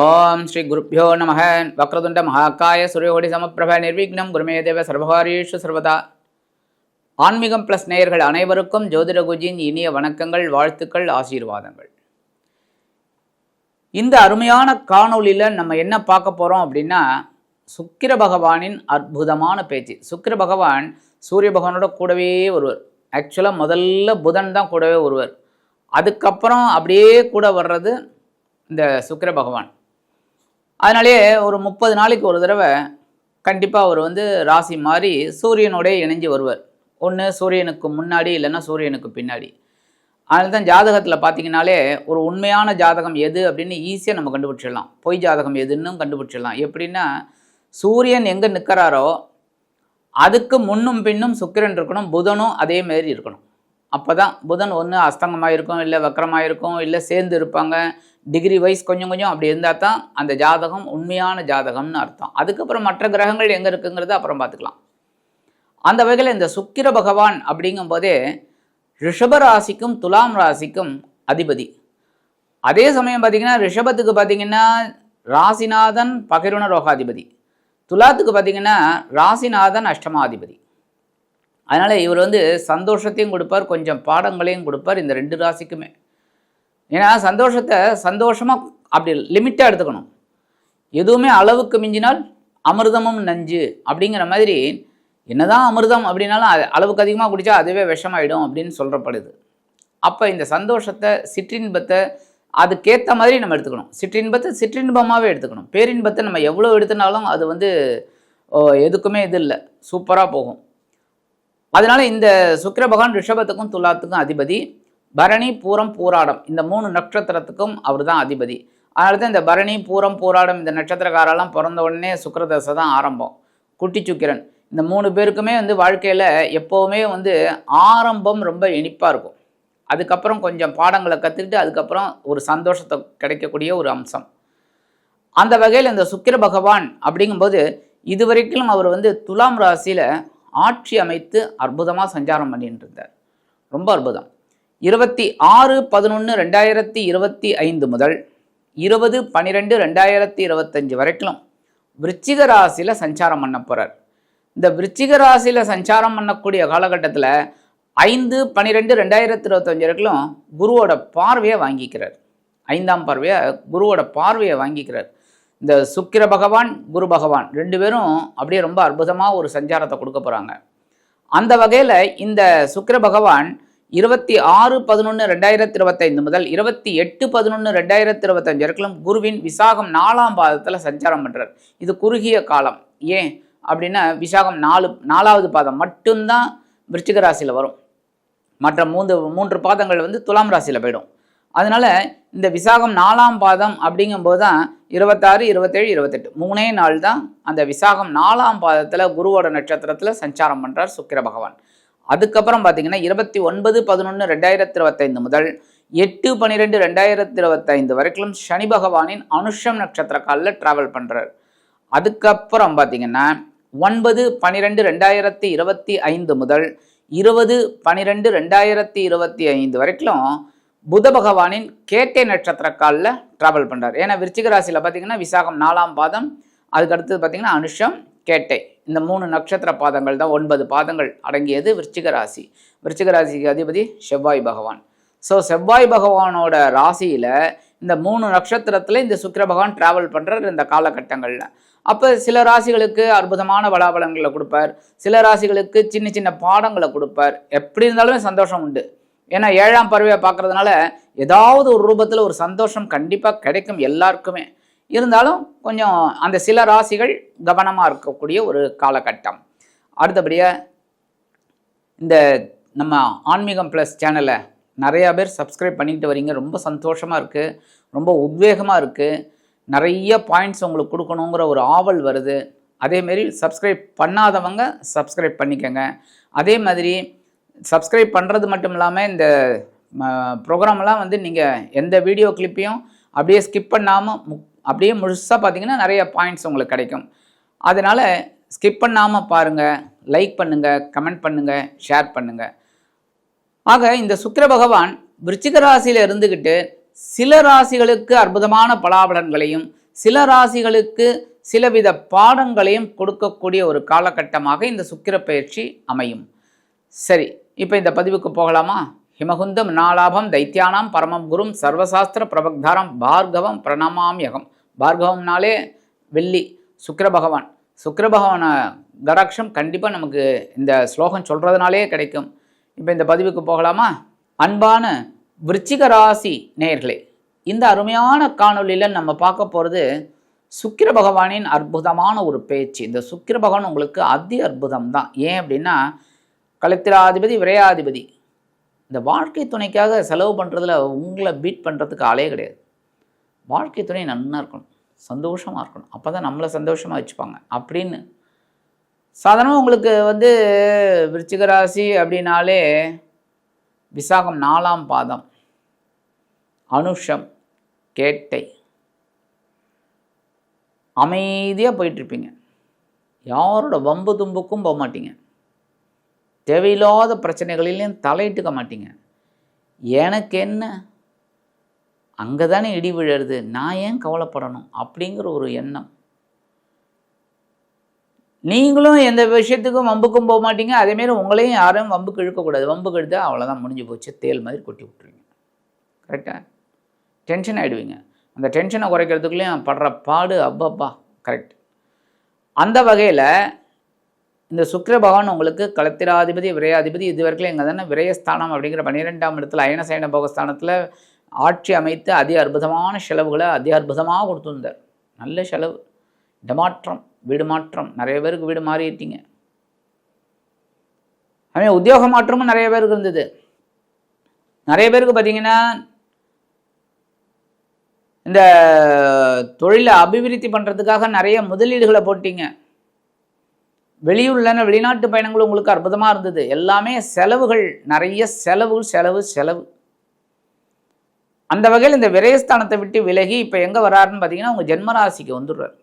ஓம் ஸ்ரீ குருப்பியோ நம வக்ரதுண்ட மகாக்காய சூரியகோடி சமப்பிரப நிர்விக்னம். குருமே தேவ சர்வதா. ஆன்மீகம் ப்ளஸ் நேயர்கள் அனைவருக்கும் ஜோதிடகுஜியின் இனிய வணக்கங்கள் வாழ்த்துக்கள் ஆசீர்வாதங்கள். இந்த அருமையான காணொளியில் நம்ம என்ன பார்க்க போகிறோம் அப்படின்னா சுக்கிர பகவானின் அற்புதமான பேச்சு. சுக்கிர பகவான் சூரிய பகவானோட கூடவே ஒருவர் ஆக்சுவலாக முதல்ல புதன் தான் கூடவே ஒருவர் அதுக்கப்புறம் அப்படியே கூட வர்றது இந்த சுக்கிர பகவான். அதனாலே ஒரு முப்பது நாளைக்கு ஒரு தடவை கண்டிப்பாக அவர் வந்து ராசி மாறி சூரியனோடே இணைஞ்சு வருவார். ஒன்று சூரியனுக்கு முன்னாடி இல்லைன்னா சூரியனுக்கு பின்னாடி. அதனால தான் ஜாதகத்தில் பார்த்தீங்கன்னாலே ஒரு உண்மையான ஜாதகம் எது அப்படின்னு ஈஸியாக நம்ம கண்டுபிடிச்சிடலாம். பொய் ஜாதகம் எதுன்னு கண்டுபிடிச்சிடலாம். எப்படின்னா சூரியன் எங்கே நிற்கிறாரோ அதுக்கு முன்னும் பின்னும் சுக்கிரன் இருக்கணும் புதனும் அதே மாதிரி இருக்கணும். அப்போ தான் புதன் ஒன்று அஸ்தங்கமாக இருக்கும் இல்லை வக்கரமாக இருக்கும் இல்லை சேர்ந்து இருப்பாங்க டிகிரி வைஸ் கொஞ்சம் கொஞ்சம் அப்படி இருந்தால் தான் அந்த ஜாதகம் உண்மையான ஜாதகம்னு அர்த்தம். அதுக்கப்புறம் மற்ற கிரகங்கள் எங்கே இருக்குங்கிறத அப்புறம் பார்த்துக்கலாம். அந்த வகையில் இந்த சுக்கிர பகவான் அப்படிங்கும்போதே ரிஷப ராசிக்கும் துலாம் ராசிக்கும் அதிபதி. அதே சமயம் பார்த்திங்கன்னா ரிஷபத்துக்கு பார்த்தீங்கன்னா ராசிநாதன் பகிர்வன ரோகாதிபதி. துலாத்துக்கு பார்த்தீங்கன்னா ராசிநாதன் அஷ்டமாதிபதி. அதனால் இவர் வந்து சந்தோஷத்தையும் கொடுப்பார் கொஞ்சம் பாடங்களையும் கொடுப்பார் இந்த ரெண்டு ராசிக்குமே. ஏன்னா சந்தோஷத்தை சந்தோஷமாக அப்படி லிமிட்டாக எடுத்துக்கணும். எதுவுமே அளவுக்கு மிஞ்சினால் அமிர்தமும் நஞ்சு அப்படிங்கிற மாதிரி என்னதான் அமிர்தம் அப்படின்னாலும் அது அளவுக்கு அதிகமாக குடித்தா அதுவே விஷமாயிடும் அப்படின்னு சொல்கிறப்படுது அப்போ இந்த சந்தோஷத்தை சிற்றின்பத்தை அதுக்கேற்ற மாதிரி நம்ம எடுத்துக்கணும். சிற்றின்பத்தை சிற்றின்பமாகவே எடுத்துக்கணும். பேரின்பத்தை நம்ம எவ்வளோ எடுத்துனாலும் அது வந்து எதுக்குமே இது இல்லை. சூப்பராக போகும். அதனால இந்த சுக்கிர பகவான் ரிஷபத்துக்கும் துலாத்துக்கும் அதிபதி. பரணி பூரம் பூராடம். இந்த மூணு நட்சத்திரத்துக்கும் அவர் தான் அதிபதி. அதனால தான் இந்த பரணி பூரம் பூராடம் இந்த நட்சத்திரக்காரெல்லாம் பிறந்த உடனே சுக்கரதசை தான் ஆரம்பம். குட்டி சுக்கிரன். இந்த மூணு பேருக்குமே வந்து வாழ்க்கையில் எப்போவுமே வந்து ஆரம்பம் ரொம்ப இனிப்பாக இருக்கும். அதுக்கப்புறம் கொஞ்சம் பாடங்களை கற்றுக்கிட்டு அதுக்கப்புறம் ஒரு சந்தோஷத்தை கிடைக்கக்கூடிய ஒரு அம்சம். அந்த வகையில் இந்த சுக்கிர பகவான் அப்படிங்கும்போது இதுவரைக்கும் அவர் வந்து துலாம் ராசியில் ஆட்சி அமைத்து அற்புதமாக சஞ்சாரம் பண்ணிட்டு இருந்தார். ரொம்ப அற்புதம். இருபத்தி ஆறு பதினொன்று ரெண்டாயிரத்தி இருபத்தி ஐந்து முதல் இருபது பன்னிரெண்டு ரெண்டாயிரத்தி இருபத்தஞ்சு வரைக்கும் விருச்சிக ராசியில் சஞ்சாரம் பண்ண போகிறார் இந்த விருச்சிக ராசியில் சஞ்சாரம் பண்ணக்கூடிய காலகட்டத்தில் ஐந்து பன்னிரெண்டு ரெண்டாயிரத்தி இருபத்தஞ்சு வரைக்கும் குருவோட பார்வையை வாங்கிக்கிறார். ஐந்தாம் பார்வையை? குருவோட பார்வையை வாங்கிக்கிறார். இந்த சுக்கிர பகவான் குரு பகவான் ரெண்டு பேரும் அப்படியே ரொம்ப அற்புதமாக ஒரு சஞ்சாரத்தை கொடுக்க போகிறாங்க அந்த வகையில் இந்த சுக்கிர பகவான் இருபத்தி ஆறு பதினொன்று ரெண்டாயிரத்தி இருபத்தைந்து முதல் இருபத்தி எட்டு பதினொன்று ரெண்டாயிரத்தி இருபத்தஞ்சு வரைக்கும் குருவின் விசாகம் நாலாம் பாதத்தில் சஞ்சாரம் பண்ணுறார் இது குறுகிய காலம். ஏன் அப்படின்னா விசாகம் நாலு நாலாவது பாதம் மட்டும்தான் விருச்சிக ராசியில் வரும். மற்ற மூன்று மூன்று பாதங்கள் வந்து துலாம் ராசியில் போயிடும். அதனால் இந்த விசாகம் நாலாம் பாதம் அப்படிங்கும்போது தான் இருபத்தாறு இருபத்தேழு இருபத்தெட்டு. மூணே நாள் தான் அந்த விசாகம் நாலாம் பாதத்தில் குருவோட நட்சத்திரத்தில் சஞ்சாரம் பண்ணுறார் சுக்கிர பகவான். அதுக்கப்புறம் பார்த்தீங்கன்னா இருபத்தி ஒன்பது பதினொன்று ரெண்டாயிரத்தி இருபத்தைந்து முதல் எட்டு பன்னிரெண்டு ரெண்டாயிரத்தி இருபத்தைந்து வரைக்கும் சனி பகவானின் அனுஷம் நட்சத்திர காலில் ட்ராவல் பண்ணுறார் அதுக்கப்புறம் பார்த்தீங்கன்னா ஒன்பது பன்னிரெண்டு ரெண்டாயிரத்தி இருபத்தி ஐந்து முதல் இருபது பன்னிரெண்டு ரெண்டாயிரத்தி இருபத்தி ஐந்து வரைக்கும் புத பகவானின் கேட்டை நட்சத்திர காலில் ட்ராவல் பண்ணுறார் ஏன்னா விருச்சிக ராசியில் பார்த்தீங்கன்னா விசாகம் நாலாம் பாதம் அதுக்கு அடுத்தது பார்த்தீங்கன்னா அனுஷம் கேட்டை. இந்த மூணு நட்சத்திர பாதங்கள் தான் ஒன்பது பாதங்கள் அடங்கியது விருச்சிக ராசி. விருச்சிக ராசிக்கு அதிபதி செவ்வாய் பகவான். ஸோ செவ்வாய் பகவானோட ராசியில் இந்த மூணு நட்சத்திரத்தில் இந்த சுக்கிர பகவான் ட்ராவல் பண்ணுறார் இந்த காலகட்டங்களில். அப்போ சில ராசிகளுக்கு அற்புதமான பலாபலங்களை கொடுப்பார். சில ராசிகளுக்கு சின்ன சின்ன பாடங்களை கொடுப்பார். எப்படி இருந்தாலுமே சந்தோஷம் உண்டு. ஏன்னா ஏழாம் பறவையை பார்க்கறதுனால ஏதாவது ஒரு ரூபத்தில் ஒரு சந்தோஷம் கண்டிப்பாக கிடைக்கும் எல்லாருக்குமே. இருந்தாலும் கொஞ்சம் அந்த சில ராசிகள் கவனமாக இருக்கக்கூடிய ஒரு காலகட்டம். அடுத்தபடியாக இந்த நம்ம ஆன்மீகம் ப்ளஸ் சேனலை நிறையா பேர் சப்ஸ்கிரைப் பண்ணிக்கிட்டு வரீங்க. ரொம்ப சந்தோஷமாக இருக்குது ரொம்ப உத்வேகமாக இருக்குது நிறைய பாயிண்ட்ஸ் உங்களுக்கு கொடுக்கணுங்கிற ஒரு ஆவல் வருது. அதேமாரி சப்ஸ்கிரைப் பண்ணாதவங்க சப்ஸ்கிரைப் பண்ணிக்கோங்க. அதே மாதிரி சப்ஸ்கிரைப் பண்ணுறது மட்டும் இல்லாமல் இந்த ப்ரோக்ராம்லாம் வந்து நீங்கள் எந்த வீடியோ கிளிப்பையும் அப்படியே ஸ்கிப் பண்ணாமல் அப்படியே முழுசாக பார்த்தீங்கன்னா நிறைய பாயிண்ட்ஸ் உங்களுக்கு கிடைக்கும். அதனால் ஸ்கிப் பண்ணாமல் பாருங்கள் லைக் பண்ணுங்கள் கமெண்ட் பண்ணுங்கள் ஷேர் பண்ணுங்கள் ஆக இந்த சுக்கர பகவான் விருச்சிக ராசியில் இருந்துக்கிட்டு சில ராசிகளுக்கு அற்புதமான பலாபலன்களையும் சில ராசிகளுக்கு சிலவித பாடங்களையும் கொடுக்கக்கூடிய ஒரு காலகட்டமாக இந்த சுக்கிர பயிற்சி அமையும். சரி இப்போ இந்த பதிவுக்கு போகலாமா? ஹிமகுந்தம் நாலாபம் தைத்தியானாம் பரமம் குரும் சர்வசாஸ்திர பிரபக்தாரம் பார்கவம் பிரணமாமியகம். பார்கவம்னாலே வெள்ளி சுக்கர பகவான். சுக்கர பகவான கடாட்சம் கண்டிப்பாக நமக்கு இந்த ஸ்லோகம் சொல்கிறதுனாலே கிடைக்கும். இப்போ இந்த பதிவுக்கு போகலாமா? அன்பான விருச்சிக ராசி நேயர்களே இந்த அருமையான காணொலியில் நம்ம பார்க்க போகிறது சுக்கிர பகவானின் அற்புதமான ஒரு பேச்சு. இந்த சுக்கிர பகவான் உங்களுக்கு அதி அற்புதம் தான் ஏன் அப்படின்னா கலத்திராதிபதி விரையாதிபதி. இந்த வாழ்க்கை துணைக்காக செலவு பண்ணுறதுல உங்களை பீட் பண்ணுறதுக்கு ஆளே கிடையாது. வாழ்க்கை துணை நன்னா இருக்கணும் சந்தோஷமாக இருக்கணும். அப்போ தான் நம்மளை சந்தோஷமாக வச்சுப்பாங்க. அப்படின்னு சாதாரணமாக உங்களுக்கு வந்து விருச்சிக ராசி அப்படின்னாலே விசாகம் நாலாம் பாதம் அனுஷம் கேட்டை. அமைதியாக போயிட்டுருப்பீங்க யாரோட வம்பு தும்புக்கும் போக மாட்டீங்க தேவையில்லாத பிரச்சனைகளிலையும் தலையிட்டுக்க மாட்டீங்க. எனக்கு என்ன அங்கே தானே இடி விழருது நான் ஏன் கவலைப்படணும்? அப்படிங்கிற ஒரு எண்ணம். நீங்களும் எந்த விஷயத்துக்கும் வம்புக்கும் போக மாட்டீங்க. அதேமாரி உங்களையும் யாரும் வம்புக்கு இழுக்கக்கூடாது வம்புக்கு இழுத்தா அவ்வளோதான் முடிஞ்சு போச்சு. தேல் மாதிரி கொட்டி விட்டுருவீங்க. கரெக்டாக டென்ஷன் ஆகிடுவீங்க அந்த டென்ஷனை குறைக்கிறதுக்குள்ளேயும் படுற பாடு அப்பப்பா. கரெக்ட் அந்த வகையில் இந்த சுக்கிர பகவான் உங்களுக்கு களத்திராதிபதி விரையாதிபதி இதுவரைக்கும் எங்கே தானே விரயஸ்தானம் அப்படிங்கிற பன்னிரெண்டாம் இடத்துல அயனசயன போகஸ்தானத்தில் ஆட்சி அமைத்து அதி அற்புதமான செலவுகளை அதி அற்புதமாக கொடுத்துருந்தார் நல்ல செலவு. இடமாற்றம் வீடு மாற்றம். நிறைய பேருக்கு வீடு மாறிட்டீங்க. அதுமாதிரி உத்தியோக மாற்றமும் நிறைய பேருக்கு இருந்தது. நிறைய பேருக்கு பார்த்தீங்கன்னா இந்த தொழிலை அபிவிருத்தி பண்ணுறதுக்காக நிறைய முதலீடுகளை போட்டீங்க. வெளியூர்லன்னு வெளிநாட்டு பயணங்கள் உங்களுக்கு அற்புதமாக இருந்தது. எல்லாமே செலவுகள் நிறைய செலவு செலவு செலவு. அந்த வகையில் இந்த விரயஸ்தானத்தை விட்டு விலகி இப்போ எங்கே வராருன்னு பார்த்தீங்கன்னா உங்கள் ஜென்மராசிக்கு வந்துடுறார்.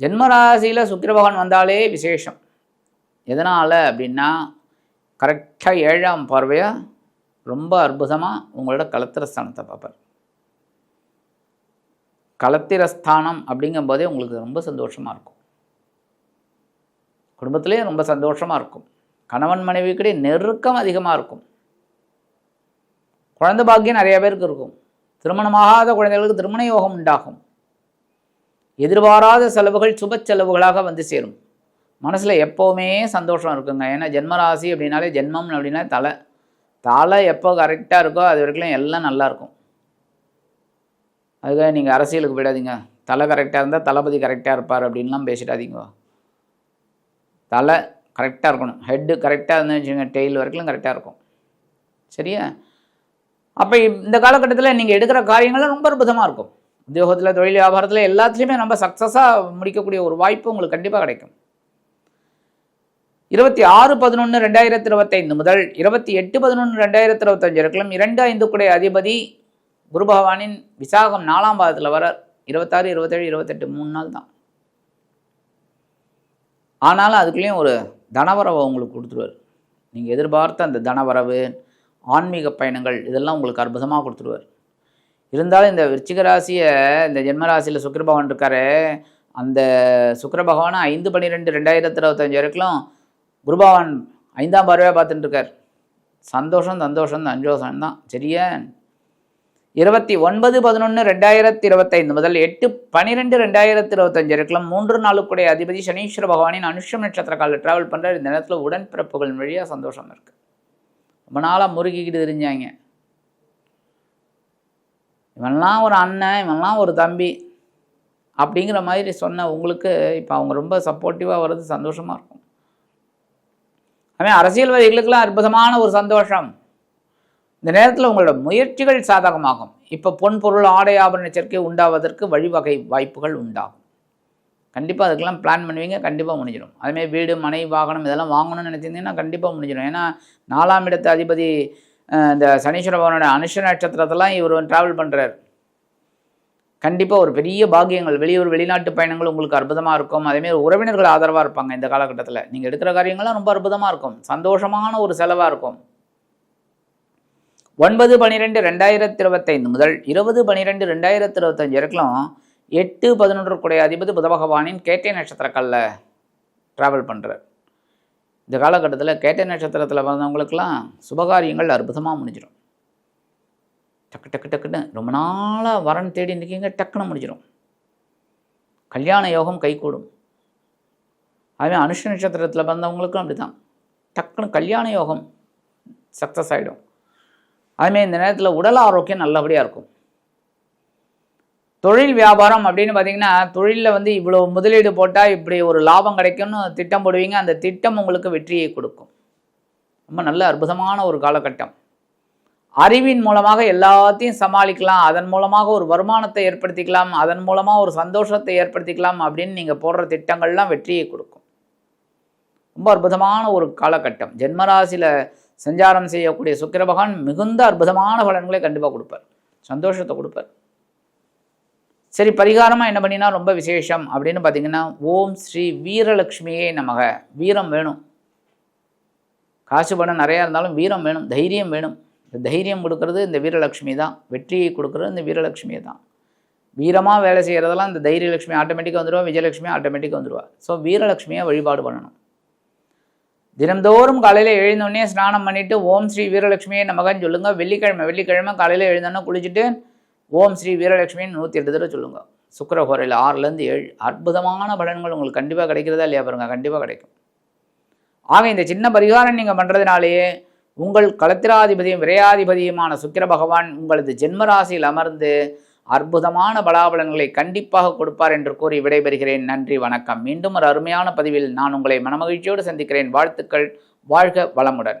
ஜென்மராசியில் சுக்கிரபகவான் வந்தாலே விசேஷம். எதனால் அப்படின்னா கரெக்டாக ஏழாம் பார்வையாக ரொம்ப அற்புதமாக உங்களோட கலத்திரஸ்தானத்தை பார்ப்பார். கலத்திரஸ்தானம் அப்படிங்கும்போதே உங்களுக்கு ரொம்ப சந்தோஷமாக இருக்கும். குடும்பத்திலே ரொம்ப சந்தோஷமாக இருக்கும். கணவன் மனைவிக்கிடையே நெருக்கம் அதிகமாக இருக்கும். குழந்தை பாக்கியம் நிறைய பேருக்கு இருக்கும். திருமணமாகாத குழந்தைகளுக்கு திருமண யோகம் உண்டாகும். எதிர்பாராத செலவுகள் சுப செலவுகளாக வந்து சேரும். மனசில் எப்போவுமே சந்தோஷம் இருக்குங்க. ஏன்னா ஜென்மராசி அப்படின்னாலே ஜென்மம் அப்படின்னா தலை. தலை எப்போ கரெக்டாக இருக்கோ அது வரைக்கும் எல்லாம் நல்லாயிருக்கும் அதுக்காக நீங்கள் அரசியலுக்கு போயிடாதீங்க. தலை கரெக்டாக இருந்தால் தளபதி கரெக்டாக இருப்பார் அப்படின்லாம் பேசிடாதீங்க. தலை கரெக்டாக இருக்கணும். ஹெட்டு கரெக்டாக இருந்துன்னு வச்சுக்கோங்க டெய்ல் வரைக்கும் கரெக்டாக இருக்கும். சரியா? அப்போ இந்த காலகட்டத்தில் நீங்கள் எடுக்கிற காரியங்கள்லாம் ரொம்ப அற்புதமாக இருக்கும். உத்தியோகத்தில் தொழில் வியாபாரத்தில் எல்லாத்துலேயுமே ரொம்ப சக்ஸஸாக முடிக்கக்கூடிய ஒரு வாய்ப்பு உங்களுக்கு கண்டிப்பாக கிடைக்கும். இருபத்தி ஆறு பதினொன்று ரெண்டாயிரத்தி இருபத்தைந்து முதல் இருபத்தி எட்டு பதினொன்று ரெண்டாயிரத்தி இருபத்தஞ்சு இருக்கலாம் இரண்டு ஐந்துக்குடைய அதிபதி குரு பகவானின் விசாகம் நாலாம் பாதத்தில் வர இருபத்தாறு இருபத்தேழு இருபத்தெட்டு மூணு நாள் தான். ஆனாலும் அதுக்குள்ளேயும் ஒரு தனவரவை உங்களுக்கு கொடுத்துருவார். நீங்கள் எதிர்பார்த்த அந்த தனவரவு ஆன்மீக பயணங்கள் இதெல்லாம் உங்களுக்கு அற்புதமாக கொடுத்துருவார். இருந்தாலும் இந்த விருச்சிக ராசியை இந்த ஜென்மராசியில் சுக்கிர பகவான் இருக்காரு அந்த சுக்கிர பகவானை ஐந்து பன்னிரெண்டு ரெண்டாயிரத்தி இருபத்தஞ்சு வரைக்கும் குருபகவான் ஐந்தாம் பார்வையாக பார்த்துட்டு இருக்கார். சந்தோஷம் சந்தோஷம் சந்தோஷம் தான் சரியா? இருபத்தி ஒன்பது பதினொன்று ரெண்டாயிரத்தி இருபத்தைந்து முதல் எட்டு பன்னிரெண்டு ரெண்டாயிரத்தி இருபத்தஞ்சு இருக்கலாம் மூன்று நாளுக்குடைய அதிபதி சனீஸ்வர பகவானின் அனுஷம் நட்சத்திர காலில் ட்ராவல் பண்ணுற இந்த நேரத்தில் உடன்பிறப்புகள் வழியாக சந்தோஷம் இருக்குது ரொம்ப நாளாக முறுக்கிக்கிட்டு தெரிஞ்சாங்க. இவன்லாம் ஒரு அண்ணன் இவன்லாம் ஒரு தம்பி அப்படிங்கிற மாதிரி சொன்ன உங்களுக்கு இப்போ அவங்க ரொம்ப சப்போர்ட்டிவாக வர்றது சந்தோஷமாக இருக்கும். அதுமாதிரி அரசியல்வாதிகளுக்கெல்லாம் அற்புதமான ஒரு சந்தோஷம். இந்த நேரத்தில் உங்களோட முயற்சிகள் சாதகமாகும். இப்போ பொன் பொருள் ஆடை ஆபரண சேர்க்கை உண்டாவதற்கு வழிவகை வாய்ப்புகள் உண்டாகும். கண்டிப்பாக அதுக்கெல்லாம் பிளான் பண்ணுவீங்க கண்டிப்பாக முடிஞ்சிடும். அதுமாதிரி வீடு மனை வாகனம் இதெல்லாம் வாங்கணும்னு நினச்சிருந்தீங்கன்னா கண்டிப்பாக முடிஞ்சிடும். ஏன்னா நாலாம் இடத்து அதிபதி இந்த சனீஸ்வர பவனோட அனுஷ நட்சத்திரத்தெல்லாம் இவர் ட்ராவல் பண்ணுறார் கண்டிப்பாக ஒரு பெரிய பாக்கியங்கள் வெளியூர் வெளிநாட்டு பயணங்கள் உங்களுக்கு அற்புதமாக இருக்கும். அதேமாரி உறவினர்கள் ஆதரவாக இருப்பாங்க இந்த காலகட்டத்தில். நீங்கள் எடுக்கிற காரியங்கள்லாம் ரொம்ப அற்புதமாக இருக்கும். சந்தோஷமான ஒரு செலவாக இருக்கும். ஒன்பது பன்னிரெண்டு ரெண்டாயிரத்தி இருபத்தைந்து முதல் இருபது பன்னிரெண்டு ரெண்டாயிரத்தி இருபத்தஞ்சு வரைக்கும் எட்டு பதினொன்று கூடிய அதிபதி புத பகவானின் கேட்டை நட்சத்திரக்கல்ல ட்ராவல் பண்ணுறார் இந்த காலகட்டத்தில் கேட்டை நட்சத்திரத்தில் பிறந்தவங்களுக்கெல்லாம் சுபகாரியங்கள் அற்புதமாக முடிஞ்சிடும். டக்கு டக்கு டக்குன்னு ரொம்ப நாளாக வரன் தேடி நிற்கிங்க டக்குன்னு முடிஞ்சிடும். கல்யாண யோகம் கைகூடும். அதுவே அனுஷ நட்சத்திரத்தில் பிறந்தவங்களுக்கும் அப்படி தான் டக்குன்னு கல்யாண யோகம் சக்ஸஸ் ஆகிடும் அதுமாரி இந்த நேரத்தில் உடல் ஆரோக்கியம் நல்லபடியாக இருக்கும். தொழில் வியாபாரம் அப்படின்னு பார்த்தீங்கன்னா தொழிலில் வந்து இவ்வளோ முதலீடு போட்டால் இப்படி ஒரு லாபம் கிடைக்கும்னு திட்டம் போடுவீங்க. அந்த திட்டம் உங்களுக்கு வெற்றியை கொடுக்கும். ரொம்ப நல்ல அற்புதமான ஒரு காலகட்டம். அறிவின் மூலமாக எல்லாத்தையும் சமாளிக்கலாம். அதன் மூலமாக ஒரு வருமானத்தை ஏற்படுத்திக்கலாம். அதன் மூலமாக ஒரு சந்தோஷத்தை ஏற்படுத்திக்கலாம் அப்படின்னு நீங்கள் போடுற திட்டங்கள்லாம் வெற்றியை கொடுக்கும். ரொம்ப அற்புதமான ஒரு காலகட்டம். ஜென்மராசியில் சஞ்சாரம் செய்யக்கூடிய சுக்கிர பகவான் மிகுந்த அற்புதமான பலன்களை கண்டிப்பாக கொடுப்பார். சந்தோஷத்தை கொடுப்பார். சரி பரிகாரமாக என்ன பண்ணினா ரொம்ப விசேஷம் அப்படின்னு பார்த்தீங்கன்னா ஓம் ஸ்ரீ வீரலக்ஷ்மியே நமக. வீரம் வேணும். காசு பணம் நிறையா இருந்தாலும் வீரம் வேணும் தைரியம் வேணும். இந்த தைரியம் கொடுக்கறது இந்த வீரலட்சுமி தான். வெற்றியை கொடுக்கறது இந்த வீரலட்சுமியை தான். வீரமாக வேலை செய்கிறதெல்லாம் இந்த தைரியலட்சுமி ஆட்டோமேட்டிக்காக வந்துடுவா விஜயலட்சுமி ஆட்டோமேட்டிக்காக வந்துடுவா ஸோ வீரலட்சுமியை வழிபாடு பண்ணணும். தினந்தோறும் காலையில் எழுந்தோடனே ஸ்நானம் பண்ணிவிட்டு ஓம் ஸ்ரீ வீரலட்சுமியை நமகன்னு சொல்லுங்கள் வெள்ளிக்கிழமை வெள்ளிக்கிழமை காலையில் எழுந்தோன்னே குளிச்சுட்டு ஓம் ஸ்ரீ வீரலட்சுமின்னு நூற்றி எட்டு தடவை சொல்லுங்கள் சுக்கரஹோரையில் ஆறுலேருந்து ஏழு. அற்புதமான பலன்கள் உங்களுக்கு கண்டிப்பாக கிடைக்கிறதா இல்லையா பாருங்கள் கண்டிப்பாக கிடைக்கும். ஆக இந்த சின்ன பரிகாரம் நீங்கள் பண்ணுறதுனாலேயே உங்கள் களத்திராதிபதியும் விரையாதிபதியுமான சுக்கிர பகவான் உங்களது ஜென்மராசியில் அமர்ந்து அற்புதமான பலாபலன்களை கண்டிப்பாக கொடுப்பார் என்று கூறி விடைபெறுகிறேன். நன்றி வணக்கம். மீண்டும் ஒரு அருமையான பதிவில் நான் உங்களை மனமகிழ்ச்சியோடு சந்திக்கிறேன். வாழ்த்துக்கள். வாழ்க வளமுடன்.